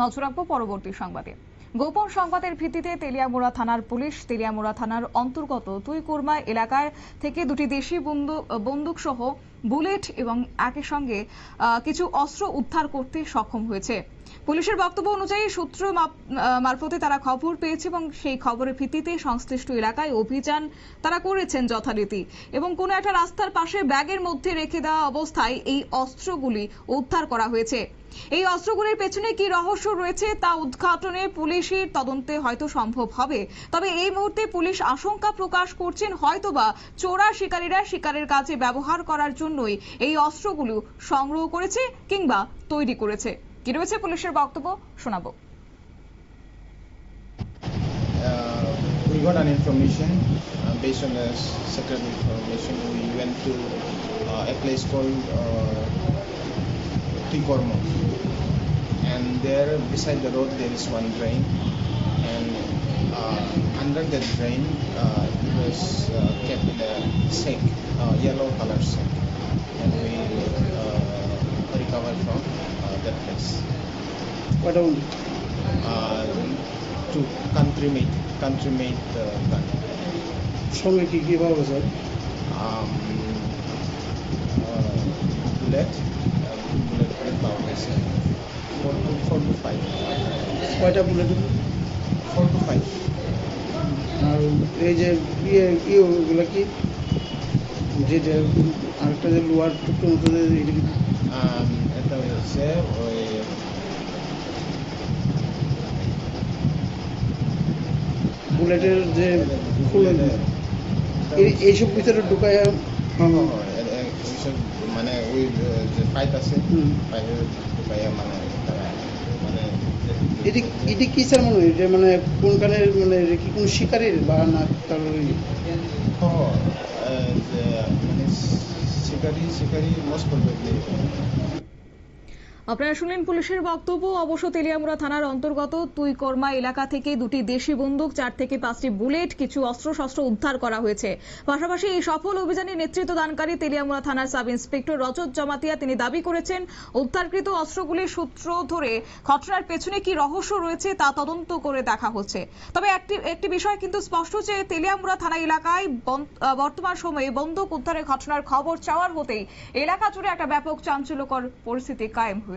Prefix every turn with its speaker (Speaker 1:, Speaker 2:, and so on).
Speaker 1: নজর রাখব পরবর্তী সংবাদে। গোপন সংবাদের ভিত্তিতে তেলিয়ামুড়া থানার পুলিশ তেলিয়ামুড়া থানার অন্তর্গত তুইকুরমা এলাকার থেকে দুটি দেশি বন্দুক সহ বুলেট এবং একই সঙ্গে কিছু অস্ত্র উদ্ধার করতে সক্ষম হয়েছে। পুলিশের বক্তব্য অনুযায়ী সূত্র মারফতে তারা খবর পেয়েছে এবং সেই খবরের ভিত্তিতে সংশ্লিষ্ট এলাকায় অভিযান তারা করেছেন যথারীতি এবং কোনো একটা রাস্তার পাশে ব্যাগের মধ্যে রেখে দেওয়া অবস্থায় এই অস্ত্রগুলি উদ্ধার করা হয়েছে। এই অস্ত্রগুলির পেছনে কি রহস্য রয়েছে তা উদ্ঘাটনে পুলিশের তদন্তে হয়তো সম্ভব হবে। তবে এই মুহূর্তে পুলিশ আশঙ্কা প্রকাশ করছেন হয়তোবা চোরা শিকারীরা শিকারের কাজে ব্যবহার করার জন্যই এই অস্ত্রগুলো সংগ্রহ করেছে কিংবা তৈরি করেছে। কি রয়েছে পুলিশের বক্তব্য? শোনাবো।
Speaker 2: Uh, we got an information uh, based on the secret information. We went to uh, a place called uh, Tikormo, and there beside the road there is one drain, and uh, under that drain uh, it was uh, kept in a sack, uh, yellow color sack, and we uh, recovered from uh, that place.
Speaker 3: কয়টা বন্দুক
Speaker 2: uh, to country made country made uh, gun.
Speaker 3: সঙ্গে কি কি পাওয়া গেছে
Speaker 2: Um, four to five,
Speaker 3: কয়টা bullet
Speaker 2: four to five.
Speaker 3: আর এই যে ইয়ে ইয়ে ওগুলো কি? যেটা আরেকটা যে লোয়ার টুকরো মতো যে এটা
Speaker 2: হচ্ছে ওই
Speaker 3: বুলেটের যে এইসব ভিতরে ঢুকায়
Speaker 2: হ্যাঁ, হ্যাঁ, এইসব মানে ওই যে পাইপ আছে। পাইপের ঢুকাইয়া মানে তারা মানে
Speaker 3: এটি এটি কি স্যার মনে হয়? যে মানে কোনখানের মানে কি কোন শিকারের বা না তার
Speaker 2: মানে শিকারি শিকারি মস্ত প্রবাবলি
Speaker 1: আপনারা শুনলেন পুলিশের বক্তব্য। অবশ্য তেলিয়ামুড়া থানার অন্তর্গত তুইকর্মা এলাকা থেকে দুটি দেশি বন্দুক, চার থেকে পাঁচটি বুলেট, কিছু অস্ত্রশস্ত্র উদ্ধার করা হয়েছে। পাশাপাশি এই সফল অভিযানে নেতৃত্ব দানকারী তেলিয়ামুড়া থানার সাব ইন্সপেক্টর রজত জমাতিয়া তিনি দাবি করেছেন, উদ্ধারকৃত অস্ত্রগুলির সূত্র ধরে ঘটনার পেছনে কি রহস্য রয়েছে তা তদন্ত করে দেখা হচ্ছে। তবে একটি একটি বিষয় কিন্তু স্পষ্ট যে তেলিয়ামুড়া থানা এলাকায় বর্তমান সময়ে বন্দুক উদ্ধারের ঘটনার খবর চাওয়ার হতেই এলাকা জুড়ে একটা ব্যাপক চাঞ্চল্যকর পরিস্থিতি কায়েম হয়েছে।